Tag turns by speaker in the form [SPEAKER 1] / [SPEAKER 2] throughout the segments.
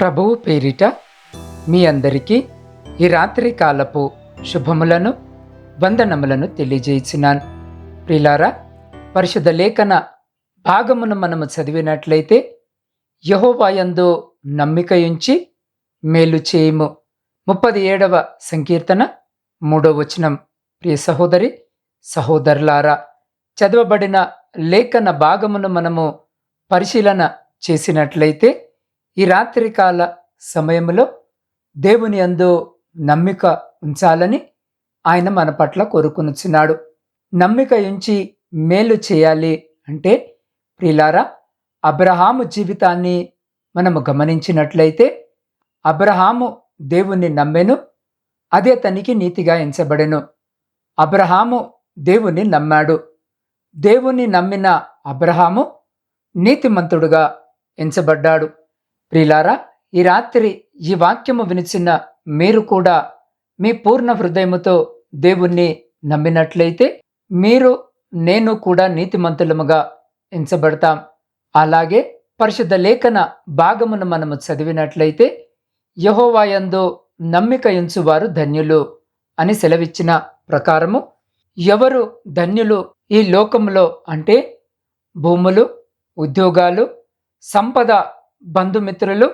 [SPEAKER 1] ప్రభువు పేరిట మీ అందరికీ ఈ రాత్రి కాలపు శుభములను వందనములను తెలియజేసినాను. ప్రిలారా పరిశుద్ధ లేఖన భాగమును మనము చదివినట్లయితే యహోవాయందు నమ్మికయుంచి మేలు చేయము. ముప్పది ఏడవ సంకీర్తన మూడో వచనం. ప్రియ సహోదరి సహోదరులారా చదవబడిన లేఖన భాగమును మనము పరిశీలన చేసినట్లయితే ఈ రాత్రికాల సమయంలో దేవుని అందు నమ్మిక ఉంచాలని ఆయన మన పట్ల కోరుకునుచున్నాడు. నమ్మిక ఉంచి మేలు చేయాలి అంటే ప్రిలారా అబ్రహాము జీవితాన్ని మనము గమనించినట్లయితే అబ్రహాము దేవుణ్ణి నమ్మెను అదే తనికి నీతిగా ఎంచబడెను. అబ్రహాము దేవుణ్ణి నమ్మాడు. దేవుణ్ణి నమ్మిన అబ్రహాము నీతిమంతుడుగా ఎంచబడ్డాడు. ప్రిలారా ఈ రాత్రి ఈ వాక్యము వినిచిన మీరు కూడా మీ పూర్ణ హృదయముతో దేవుణ్ణి నమ్మినట్లయితే మీరు నేను కూడా నీతిమంతులముగా ఎంచబడతాం. అలాగే పరిశుద్ధ లేఖన భాగమును మనము చదివినట్లయితే యహోవాయందు నమ్మిక ఎంచువారు ధన్యులు అని సెలవిచ్చిన ప్రకారము ఎవరు ధన్యులు ఈ లోకంలో అంటే భూములు ఉద్యోగాలు సంపద బంధుమిత్రులు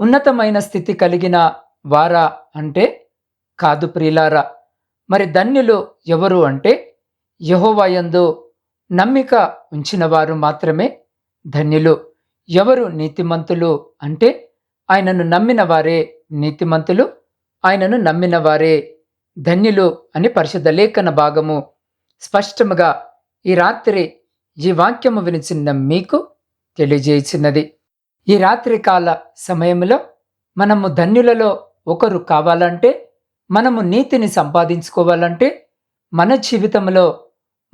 [SPEAKER 1] ఉన్నతమైన స్థితి కలిగిన వారా అంటే కాదు ప్రియులారా మరి ధన్యులు ఎవరు అంటే యహోవాయందు నమ్మిక ఉంచినవారు మాత్రమే ధన్యులు. ఎవరు నీతిమంతులు అంటే ఆయనను నమ్మిన వారే నీతిమంతులు ఆయనను నమ్మిన వారే ధన్యులు అని పరిషద లేఖన భాగము. స్పష్టముగా ఈ రాత్రి ఈ వాక్యము వినిచిన్న మీకు తెలియజేసినది. ఈ రాత్రికాల సమయంలో మనము ధన్యులలో ఒకరు కావాలంటే మనము నీతిని సంపాదించుకోవాలంటే మన జీవితంలో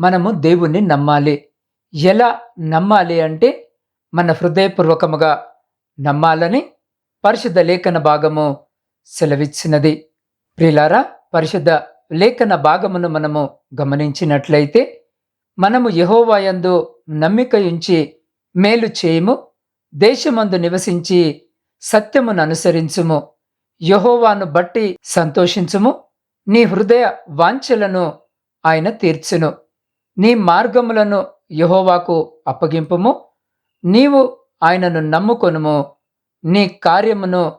[SPEAKER 1] మనము దేవుణ్ణి నమ్మాలి. ఎలా నమ్మాలి అంటే మన హృదయపూర్వకముగా నమ్మాలని పరిశుద్ధ లేఖన భాగము సెలవిచ్చినది. ప్రిలారా పరిశుద్ధ లేఖన భాగమును మనము గమనించినట్లయితే మనము యహోవాయందు నమ్మిక ఉంచి మేలు చేయము దేశమందు నివసించి సత్యమును అనుసరించుము. యహోవాను బట్టి సంతోషించుము. నీ హృదయ వాంఛలను ఆయన తీర్చును. నీ మార్గములను యహోవాకు అప్పగింపుము. నీవు ఆయనను నమ్ముకొనుము. నీ కార్యమును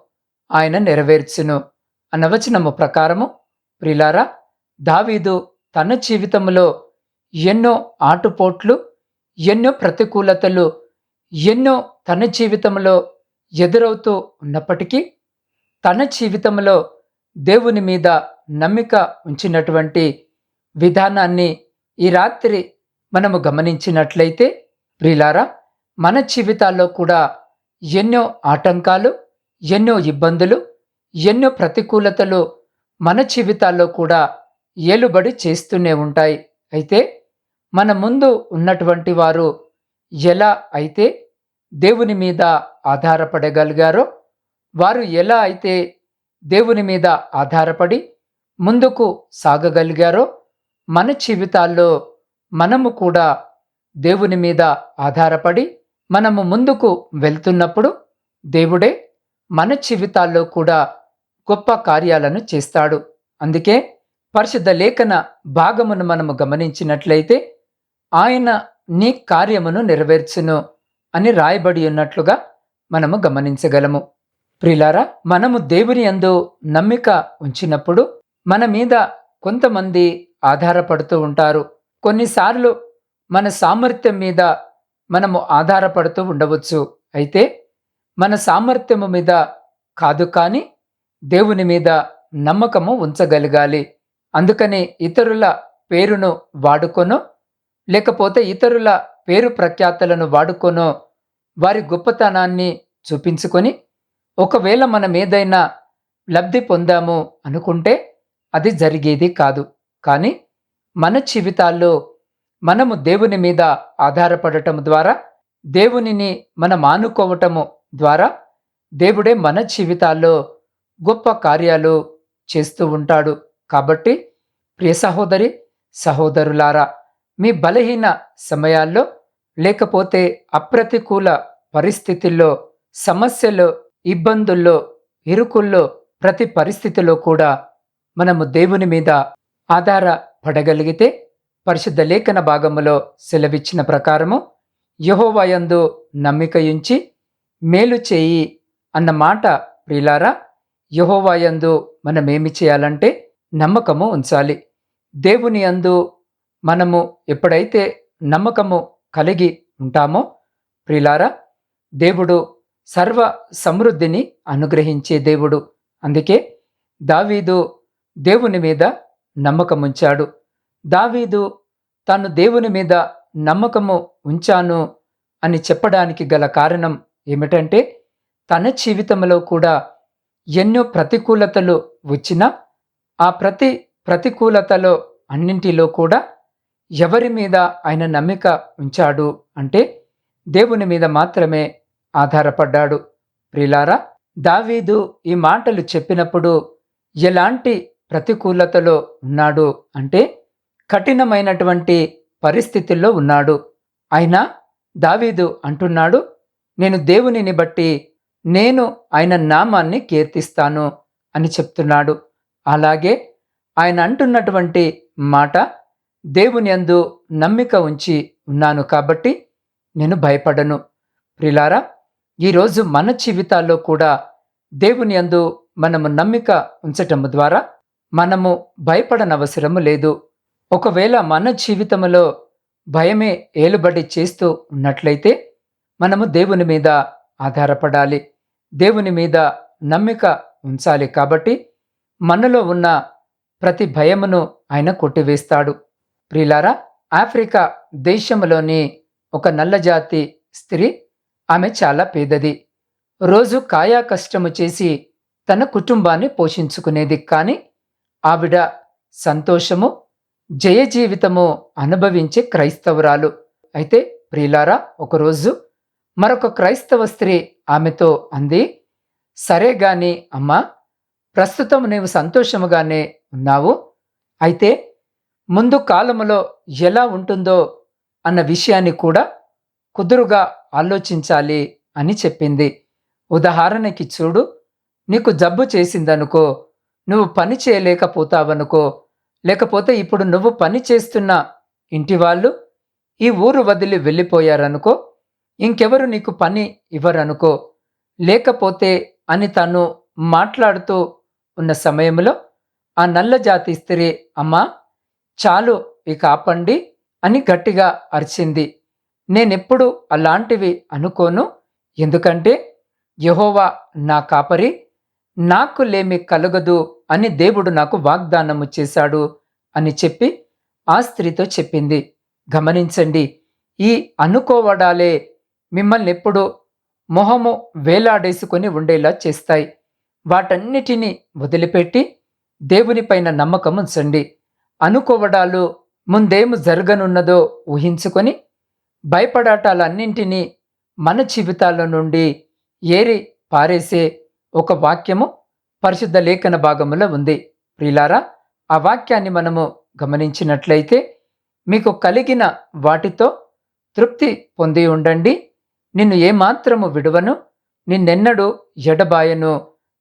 [SPEAKER 1] ఆయన నెరవేర్చును. అన్న వచనము ప్రకారము ప్రిలారా దావీదు తన జీవితంలో ఎన్నో ఆటుపోట్లు ఎన్నో ప్రతికూలతలు ఎన్నో తన జీవితంలో ఎదురవుతూ ఉన్నప్పటికీ తన జీవితంలో దేవుని మీద నమ్మిక ఉంచినటువంటి విధానాన్ని ఈ రాత్రి మనము గమనించినట్లయితే ప్రిలారా మన జీవితాల్లో కూడా ఎన్నో ఆటంకాలు ఎన్నో ఇబ్బందులు ఎన్నో ప్రతికూలతలు మన జీవితాల్లో కూడా ఏలుబడి చేస్తూనే ఉంటాయి. అయితే మన ముందు ఉన్నటువంటి వారు ఎలా అయితే దేవుని మీద ఆధారపడగలిగారో వారు ఎలా అయితే దేవుని మీద ఆధారపడి ముందుకు సాగగలిగారో మన జీవితాల్లో మనము కూడా దేవుని మీద ఆధారపడి మనము ముందుకు వెళ్తున్నప్పుడు దేవుడే మన జీవితాల్లో కూడా గొప్ప కార్యాలను చేస్తాడు. అందుకే పరిశుద్ధ లేఖన భాగమును మనము గమనించినట్లయితే ఆయన నీ కార్యమును నెరవేర్చును అని రాయబడి ఉన్నట్లుగా మనము గమనించగలము. ప్రిలారా మనము దేవుని యందు నమ్మిక ఉంచినప్పుడు మన మీద కొంతమంది ఆధారపడుతూ ఉంటారు. కొన్నిసార్లు మన సామర్థ్యం మీద మనము ఆధారపడుతూ ఉండవచ్చు. అయితే మన సామర్థ్యము మీద కాదు కానీ దేవుని మీద నమ్మకము ఉంచగలగాలి. అందుకని ఇతరుల పేరును వాడుకొను లేకపోతే ఇతరుల పేరు ప్రఖ్యాతలను వాడుకొనో వారి గొప్పతనాన్ని చూపించుకొని ఒకవేళ మనం ఏదైనా లబ్ధి పొందాము అనుకుంటే అది జరిగేది కాదు. కానీ మన జీవితాల్లో మనము దేవుని మీద ఆధారపడటం ద్వారా దేవునిని మనం ఆనుకోవటము ద్వారా దేవుడే మన జీవితాల్లో గొప్ప కార్యాలు చేస్తూ ఉంటాడు. కాబట్టి ప్రియ సహోదరి సహోదరులారా మీ బలహీన సమయాల్లో లేకపోతే అప్రతికూల పరిస్థితుల్లో సమస్యలో ఇబ్బందుల్లో ఇరుకుల్లో ప్రతి పరిస్థితిలో కూడా మనము దేవుని మీద ఆధారపడగలిగితే పరిశుద్ధ లేఖన భాగములో సెలవిచ్చిన ప్రకారము యహోవయందు నమ్మికయుంచి మేలు చేయి అన్న మాట ప్రిలారా యహోవాయందు మనమేమి చేయాలంటే నమ్మకము ఉంచాలి. దేవుని అందు మనము ఎప్పుడైతే నమ్మకము కలిగి ఉంటామో ప్రిలారా దేవుడు సర్వ సమృద్ధిని అనుగ్రహించే దేవుడు. అందుకే దావీదు దేవుని మీద నమ్మకముంచాడు. దావీదు తాను దేవుని మీద నమ్మకము ఉంచాను అని చెప్పడానికి గల కారణం ఏమిటంటే తన జీవితంలో కూడా ఎన్నో ప్రతికూలతలు వచ్చినా ఆ ప్రతి ప్రతికూలతలో అన్నింటిలో కూడా ఎవరి మీద ఆయన నమ్మిక ఉంచాడు అంటే దేవుని మీద మాత్రమే ఆధారపడ్డాడు. ప్రిలారా దావీదు ఈ మాటలు చెప్పినప్పుడు ఎలాంటి ప్రతికూలతలో ఉన్నాడు అంటే కఠినమైనటువంటి పరిస్థితుల్లో ఉన్నాడు. అయినా దావీదు అంటున్నాడు నేను దేవునిని బట్టి నేను ఆయన నామాన్ని కీర్తిస్తాను అని చెప్తున్నాడు. అలాగే ఆయన అంటున్నటువంటి మాట దేవుని అందు నమ్మిక ఉంచి ఉన్నాను కాబట్టి నేను భయపడను. ప్రిలారా ఈరోజు మన జీవితాల్లో కూడా దేవుని అందు మనము నమ్మిక ఉంచటము ద్వారా మనము భయపడనవసరము లేదు. ఒకవేళ మన జీవితంలో భయమే ఏలుబడి చేస్తూ ఉన్నట్లయితే మనము దేవుని మీద ఆధారపడాలి. దేవుని మీద నమ్మిక ఉంచాలి కాబట్టి మనలో ఉన్న ప్రతి భయమును ఆయన కొట్టివేస్తాడు. ప్రిలారా ఆఫ్రికా దేశంలోని ఒక నల్లజాతి స్త్రీ ఆమె చాలా పేదది. రోజు కాయా కష్టము చేసి తన కుటుంబాన్ని పోషించుకునేది కానీ ఆవిడ సంతోషము జయ జీవితము అనుభవించే క్రైస్తవురాలు. అయితే ప్రియులారా ఒకరోజు మరొక క్రైస్తవ స్త్రీ ఆమెతో అంది సరే గాని అమ్మా ప్రస్తుతం నీవు సంతోషముగానే ఉన్నావు. అయితే ముందు కాలములో ఎలా ఉంటుందో అన్న విషయాన్ని కూడా కుదురుగా ఆలోచించాలి అని చెప్పింది. ఉదాహరణకి చూడు నీకు జబ్బు చేసిందనుకో నువ్వు పని చేయలేకపోతావనుకో లేకపోతే ఇప్పుడు నువ్వు పని చేస్తున్న ఇంటి వాళ్ళు ఈ ఊరు వదిలి వెళ్ళిపోయారనుకో ఇంకెవరు నీకు పని ఇవ్వరనుకో లేకపోతే అని తను మాట్లాడుతూ ఉన్న సమయంలో ఆ నల్ల జాతి స్త్రీ అమ్మా చాలు ఇక ఆపండి అని గట్టిగా అరిచింది. నేనెప్పుడు అలాంటివి అనుకోను. ఎందుకంటే యహోవా నా కాపరి నాకు లేమి కలగదు అని దేవుడు నాకు వాగ్దానము చేశాడు అని చెప్పి ఆ స్త్రీతో చెప్పింది. గమనించండి ఈ అనుకోవడాలే మిమ్మల్ని ఎప్పుడు మొహము వేలాడేసుకొని ఉండేలా చేస్తాయి. వాటన్నిటినీ వదిలిపెట్టి దేవునిపైన నమ్మకం ఉంచండి. అనుకోవడాలు ముందేము జరగనున్నదో ఊహించుకొని భయపడాటాలన్నింటినీ మన జీవితాల్లో నుండి ఏరి పారేసే ఒక వాక్యము పరిశుద్ధ లేఖన భాగములో ఉంది. ప్రిలారా ఆ వాక్యాన్ని మనము గమనించినట్లయితే మీకు కలిగిన వాటితో తృప్తి పొంది ఉండండి. నిన్ను ఏమాత్రము విడువను నిన్నెన్నడు ఎడబాయను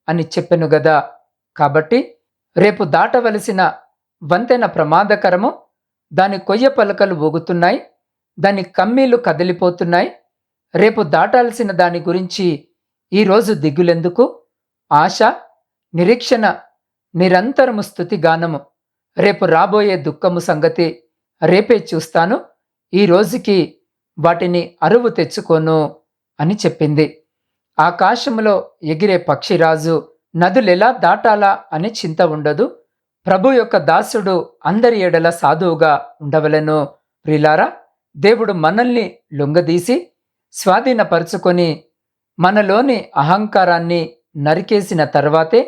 [SPEAKER 1] అని చెప్పెను గదా. కాబట్టి రేపు దాటవలసిన వంతెన ప్రమాదకరము. దాని కొయ్య పలకలు ఊగుతున్నాయి. దాని కమ్మీలు కదిలిపోతున్నాయి. రేపు దాటాల్సిన దాని గురించి ఈరోజు దిగులెందుకు? ఆశ నిరీక్షణ నిరంతరము స్థుతి గానము. రేపు రాబోయే దుఃఖము సంగతి రేపే చూస్తాను. ఈ రోజుకి వాటిని అరువు తెచ్చుకోను అని చెప్పింది. ఆకాశములో ఎగిరే పక్షిరాజు నదులెలా దాటాలా అని చింత ఉండదు. ప్రభు యొక్క దాసుడు అందరి ఎడల సాధువుగా ఉండవలను. ప్రిలారా దేవుడు మనల్ని లొంగదీసి స్వాధీనపరుచుకొని మనలోని అహంకారాన్ని నరికేసిన తర్వాతే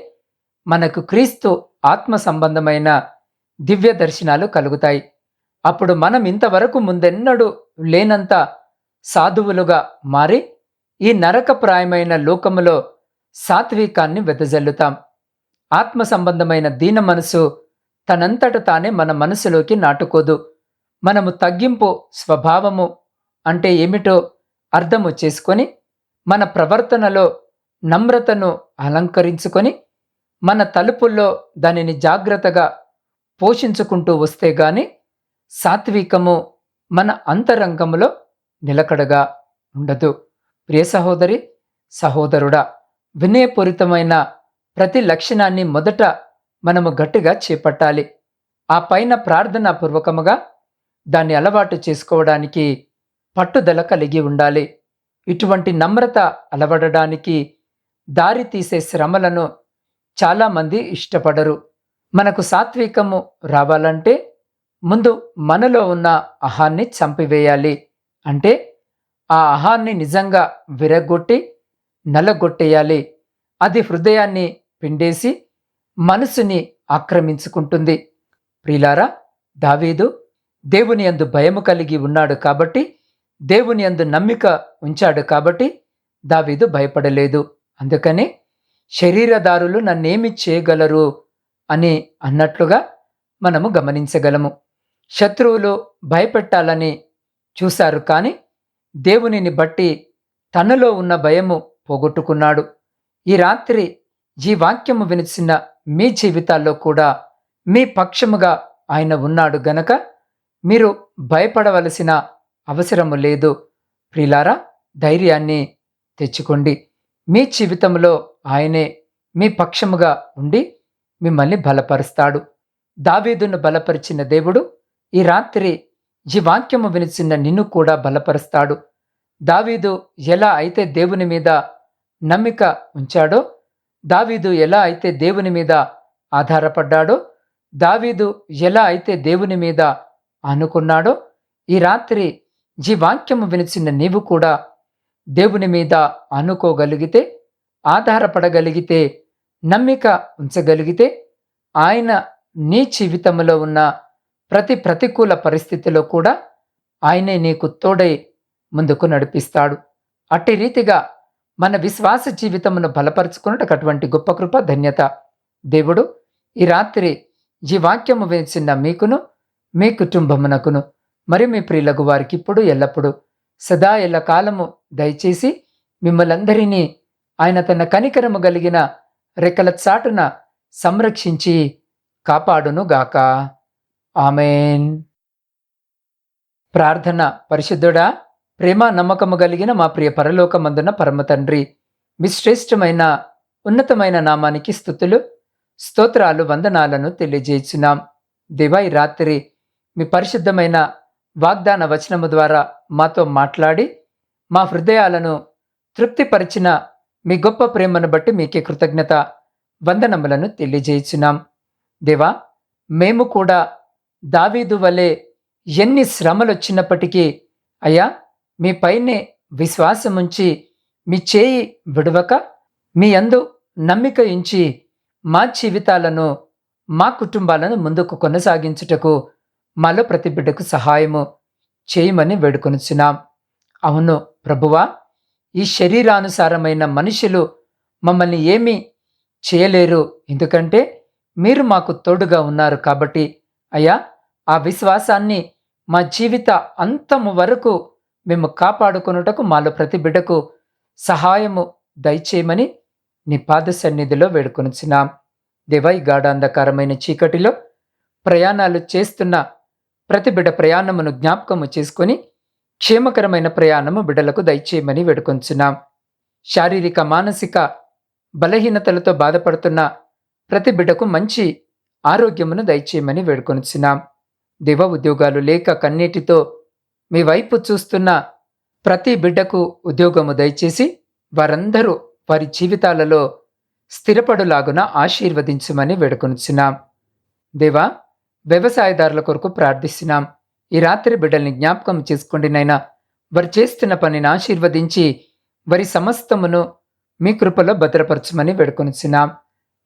[SPEAKER 1] మనకు క్రీస్తు ఆత్మ సంబంధమైన దివ్య దర్శనాలు కలుగుతాయి. అప్పుడు మనం ఇంతవరకు ముందెన్నడూ లేనంత సాధువులుగా మారి ఈ నరకప్రాయమైన లోకములో సాత్వికాన్ని వెదజల్లుతాం. ఆత్మ సంబంధమైన దీన మనసు తనంతట తానే మన మనసులోకి నాటుకోదు. మనము తగ్గింపు స్వభావము అంటే ఏమిటో అర్థము చేసుకొని మన ప్రవర్తనలో నమ్రతను అలంకరించుకొని మన తలుపుల్లో దానిని జాగ్రత్తగా పోషించుకుంటూ వస్తే గాని సాత్వికము మన అంతరంగంలో నిలకడగా ఉండదు. ప్రియ సహోదరి సహోదరుడా వినయపూరితమైన ప్రతి లక్షణాన్ని మొదట మనము గట్టిగా చేపట్టాలి. ఆ పైన ప్రార్థన పూర్వకముగా దాన్ని అలవాటు చేసుకోవడానికి పట్టుదల కలిగి ఉండాలి. ఇటువంటి నమ్రత అలవడడానికి దారి తీసే శ్రమలను చాలామంది ఇష్టపడరు. మనకు సాత్వికము రావాలంటే ముందు మనలో ఉన్న అహాన్ని చంపివేయాలి. అంటే ఆ అహాన్ని నిజంగా విరగొట్టి నలగొట్టేయాలి. అది హృదయాన్ని పిండేసి మనసుని ఆక్రమించుకుంటుంది. ప్రిలారా దావీదు దేవుని అందు భయము కలిగి ఉన్నాడు కాబట్టి దేవుని అందు నమ్మిక ఉంచాడు కాబట్టి దావీదు భయపడలేదు. అందుకని శరీరదారులు నన్నేమి చేయగలరు అని అన్నట్లుగా మనము గమనించగలము. శత్రువులు భయపెట్టాలని చూశారు కానీ దేవునిని బట్టి తనలో ఉన్న భయము పోగొట్టుకున్నాడు. ఈ రాత్రి ఈ వాక్యము వినిచిన మీ జీవితాల్లో కూడా మీ పక్షముగా ఆయన ఉన్నాడు గనక మీరు భయపడవలసిన అవసరము లేదు. ప్రిలారా ధైర్యాన్ని తెచ్చుకోండి. మీ జీవితంలో ఆయనే మీ పక్షముగా ఉండి మిమ్మల్ని బలపరుస్తాడు. దావీదును బలపరిచిన దేవుడు ఈ రాత్రి ఈ వాక్యము వినిచిన నిన్ను కూడా బలపరుస్తాడు. దావీదు ఎలా అయితే దేవుని మీద నమ్మిక ఉంచాడో దావీదు ఎలా అయితే దేవుని మీద ఆధారపడ్డాడో దావీదు ఎలా అయితే దేవుని మీద అనుకున్నాడో ఈ రాత్రి ఈ వాక్యము వినిచిన నీవు కూడా దేవుని మీద అనుకోగలిగితే ఆధారపడగలిగితే నమ్మిక ఉంచగలిగితే ఆయన నీ జీవితంలో ఉన్న ప్రతి ప్రతికూల పరిస్థితిలో కూడా ఆయనే నీకు తోడై ముందుకు నడిపిస్తాడు. అట్టి రీతిగా మన విశ్వాస జీవితమును బలపరుచుకున్నట్టు అటువంటి గొప్ప కృప ధన్యత. దేవుడు ఈ రాత్రి ఈ వాక్యము వేసిన మీకును మీ కుటుంబమునకును మరి మీ ప్రియులకు వారికి ఇప్పుడు ఎల్లప్పుడూ సదా ఎల్ల కాలము దయచేసి మిమ్మలందరినీ ఆయన తన కనికరము కలిగిన రెక్కల చాటున సంరక్షించి కాపాడును గాక ఆమెన్. ప్రార్థన పరిశుద్ధుడా ప్రేమ నమ్మకము కలిగిన మా ప్రియ పరలోకమందున పరమ తండ్రి మీ శ్రేష్టమైన ఉన్నతమైన నామానికి స్థుతులు స్తోత్రాలు వందనాలను తెలియజేస్తున్నాం. దివై రాత్రి మీ పరిశుద్ధమైన వాగ్దాన వచనము ద్వారా మాతో మాట్లాడి మా హృదయాలను తృప్తిపరిచిన మీ గొప్ప ప్రేమను బట్టి మీకే కృతజ్ఞత వందనములను తెలియజేయుచున్నాం దేవా మేము కూడా దావీదు వలె ఎన్ని శ్రమలు వచ్చినప్పటికీ అయ్యా మీ పైనే విశ్వాసముంచి మీ చేయి విడవక మీ అందు నమ్మిక ఇంచి మా జీవితాలను మా కుటుంబాలను ముందుకు కొనసాగించుటకు మాలో ప్రతి బిడ్డకు సహాయము చేయమని వేడుకొనుచున్నాం. అవును ప్రభువా ఈ శరీరానుసారమైన మనుషులు మమ్మల్ని ఏమీ చేయలేరు. ఎందుకంటే మీరు మాకు తోడుగా ఉన్నారు కాబట్టి. అయ్యా ఆ విశ్వాసాన్ని మా జీవిత అంతము వరకు మేము కాపాడుకొనుటకు మాలో ప్రతి బిడ్డకు సహాయము దయచేయమని నీ పాద సన్నిధిలో వేడుకొనుచున్నాం. దేవై గాఢాంధకారమైన చీకటిలో ప్రయాణాలు చేస్తున్న ప్రతి బిడ్డ ప్రయాణమును జ్ఞాపకము చేసుకొని క్షేమకరమైన ప్రయాణము బిడ్డలకు దయచేయమని వేడుకొంచున్నాం శారీరక మానసిక బలహీనతలతో బాధపడుతున్న ప్రతి బిడ్డకు మంచి ఆరోగ్యమును దయచేయమని వేడుకొనుచున్నాం. దివ ఉద్యోగాలు లేక కన్నీటితో మీ వైపు చూస్తున్న ప్రతి బిడ్డకు ఉద్యోగము దయచేసి వారందరూ వారి జీవితాలలో స్థిరపడులాగున ఆశీర్వదించమని వేడుకొనిచున్నాం. దేవా వ్యవసాయదారుల కొరకు ప్రార్థిస్తున్నాం. ఈ రాత్రి బిడ్డల్ని జ్ఞాపకం చేసుకోండి నైనా వారు చేస్తున్న పనిని ఆశీర్వదించి వారి సమస్తమును మీ కృపలో భద్రపరచమని వేడుకొనిచున్నాం.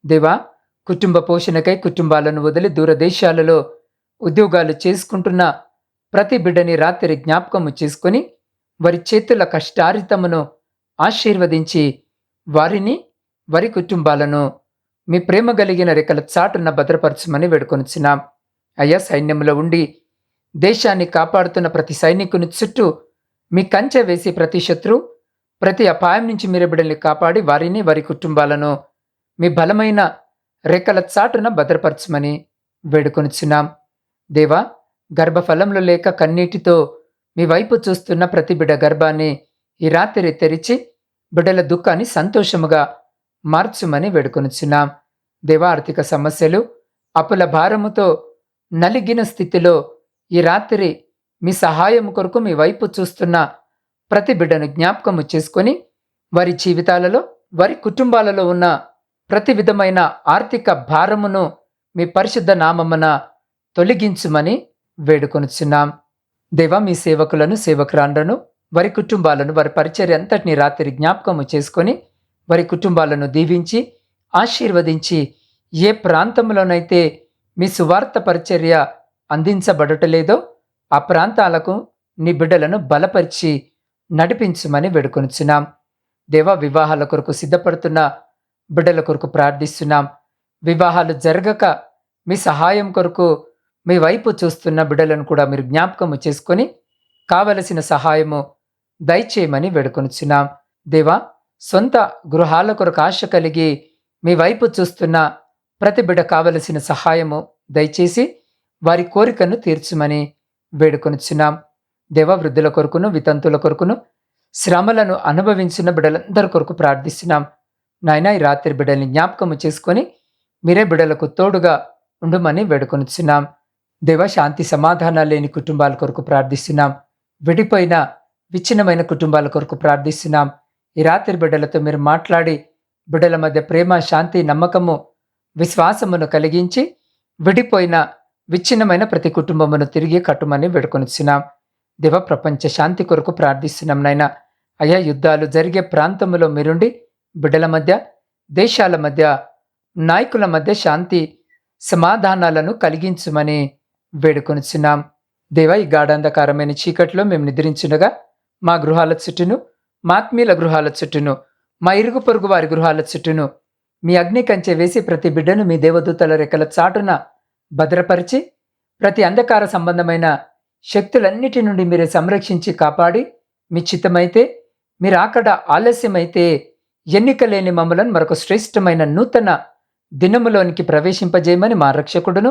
[SPEAKER 1] దేవా కుటుంబ పోషణకై కుటుంబాలను వదిలి దూరదేశాలలో ఉద్యోగాలు చేసుకుంటున్న ప్రతి బిడ్డని రాత్రి జ్ఞాపకము చేసుకొని వారి చేతుల కష్టారితమును ఆశీర్వదించి వారిని వారి కుటుంబాలను మీ ప్రేమ కలిగిన రెక్కల చాటున భద్రపరచమని వేడుకొనిచ్చినాం అయ్యా సైన్యంలో ఉండి దేశాన్ని కాపాడుతున్న ప్రతి సైనికుని చుట్టూ మీ కంచె వేసి ప్రతి శత్రు ప్రతి అపాయం నుంచి మీరు బిడ్డల్ని కాపాడి వారిని వారి కుటుంబాలను మీ బలమైన రెక్కల చాటున భద్రపరచమని వేడుకొనిచున్నాం. దేవా గర్భఫలంలో లేక కన్నీటితో మీ వైపు చూస్తున్న ప్రతి బిడ గర్భాన్ని ఈ రాత్రి తెరిచి బిడ్డల దుఃఖాన్ని సంతోషముగా మార్చుమని వేడుకొనుచున్నాం. దేవా ఆర్థిక సమస్యలు అప్పుల భారముతో నలిగిన స్థితిలో ఈ రాత్రి మీ సహాయం కొరకు మీ వైపు చూస్తున్న ప్రతి బిడ్డను జ్ఞాపకము చేసుకొని వారి జీవితాలలో వారి కుటుంబాలలో ఉన్న ప్రతి విధమైన ఆర్థిక భారమును మీ పరిశుద్ధ నామమున తొలగించుమని వేడుకొనుచున్నాం. దేవా మీ సేవకులను సేవకురాండ్రను వారి కుటుంబాలను వారి పరిచర్య అంతటిని రాత్రి జ్ఞాపకము చేసుకొని వారి కుటుంబాలను దీవించి ఆశీర్వదించి ఏ ప్రాంతంలోనైతే మీ సువార్త పరిచర్య అందించబడటలేదో ఆ ప్రాంతాలకు నీ బిడ్డలను బలపరిచి నడిపించమని వేడుకొనుచున్నాం. దేవ వివాహాల కొరకు సిద్ధపడుతున్న బిడ్డల కొరకు ప్రార్థిస్తున్నాం. వివాహాలు జరగక మీ సహాయం కొరకు మీ వైపు చూస్తున్న బిడలను కూడా మీరు జ్ఞాపకము చేసుకొని కావలసిన సహాయము దయచేయమని వేడుకొనుచున్నాం. దేవా సొంత గృహాల కొరకు ఆశ కలిగి మీ వైపు చూస్తున్న ప్రతి బిడ కావలసిన సహాయము దయచేసి వారి కోరికను తీర్చుమని వేడుకొనుచున్నాం. దేవ వృద్ధుల కొరకును వితంతుల కొరకును శ్రమలను అనుభవించిన బిడ్డలందరి కొరకు ప్రార్థిస్తున్నాం. నాయన ఈ రాత్రి బిడల్ని జ్ఞాపకము చేసుకొని మీరే బిడలకు తోడుగా ఉండమని వేడుకొనుచున్నాం. దేవ శాంతి సమాధానాలు లేని కుటుంబాల కొరకు ప్రార్థిస్తున్నాం. విడిపోయిన విచ్ఛిన్నమైన కుటుంబాల కొరకు ప్రార్థిస్తున్నాం. ఈ రాత్రి బిడ్డలతో మీరు మాట్లాడి బిడ్డల మధ్య ప్రేమ శాంతి నమ్మకము విశ్వాసమును కలిగించి విడిపోయిన విచ్ఛిన్నమైన ప్రతి కుటుంబమును తిరిగి కట్టుమని వేడుకొనిచున్నాం. దేవ ప్రపంచ శాంతి కొరకు ప్రార్థిస్తున్నాం నాయన. అయా యుద్ధాలు జరిగే ప్రాంతంలో మీరుండి బిడ్డల మధ్య దేశాల మధ్య నాయకుల మధ్య శాంతి సమాధానాలను కలిగించుమని వేడుకొనిచున్నాం. దేవా ఈ గాఢాంధకారమైన చీకట్లో మేము నిద్రించుండగా మా గృహాల చుట్టూను మా ఆత్మీయుల గృహాల చుట్టూను మా ఇరుగు పొరుగు వారి గృహాల చుట్టూను మీ అగ్ని కంచె వేసి ప్రతి బిడ్డను మీ దేవదూతల రెక్కల చాటున భద్రపరిచి ప్రతి అంధకార సంబంధమైన శక్తులన్నిటి నుండి మీరే సంరక్షించి కాపాడి మీ చిత్తమైతే మీరు అక్కడ ఆలస్యమైతే ఎన్నిక లేని మమ్మలను మరొక శ్రేష్టమైన నూతన దినములోనికి ప్రవేశింపజేయమని మా రక్షకుడును